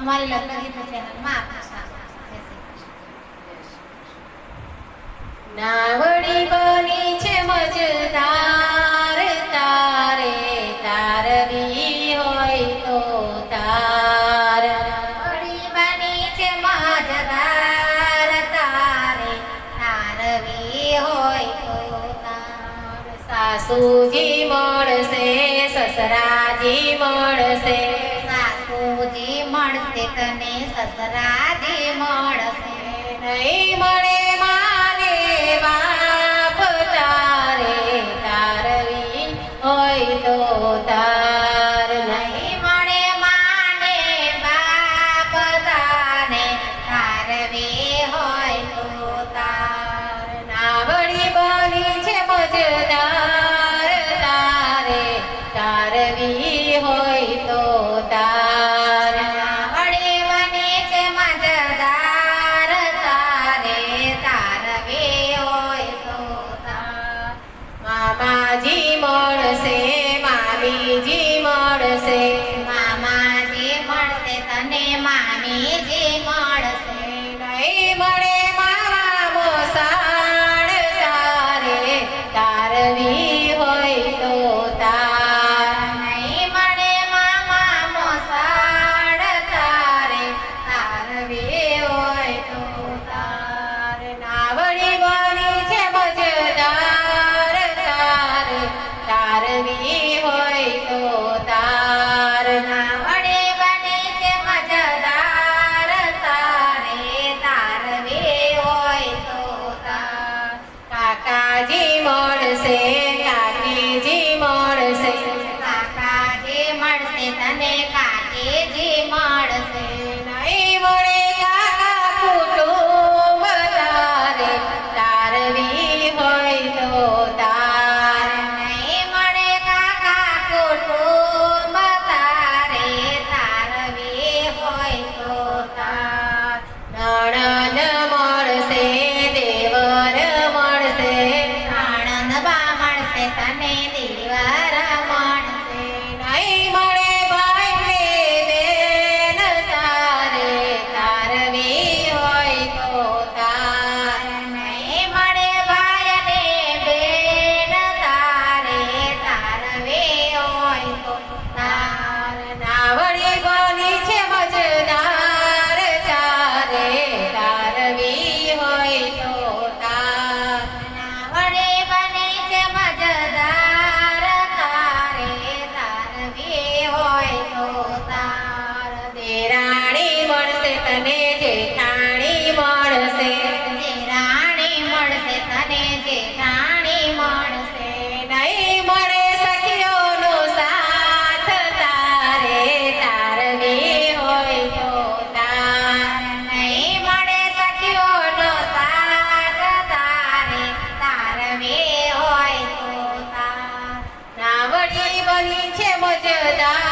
અમારી લગ્ન ગીત ચેનલમાં આપનું સ્વાગત. નાવડી બની છે મજદાર તારે તારવી હોય તો તાર નાવડી બની છે મજદાર તારે તારવી હોય તો તાર. સાસુજી મળશે સસરાજી મળશે તને મળશે. નહીં મળે માને બાપ તારે તારવી હોય તો તાર નહીં નહીં મળે માને બાપ તાને તારવી હોય તો તાર. નાવડી બની છે મજદાર તારે તારવી મામાજી મળશે મામીજી મળશે. મામાજી મળશે તને મામીજી મળશે. નહીં મળે મારા મોસાણ તારે તારવી કાકાજી મળશે કાકીજી મળશે. કાકાજી મળશે તને કાકીજી મળશે. તને જે રાણી મળશે તારવી હોય તો તાર. નહીં મળે સખીઓનો સાથ તારે તારવી હોય તો તાર. રાવણી બની છે મજદાર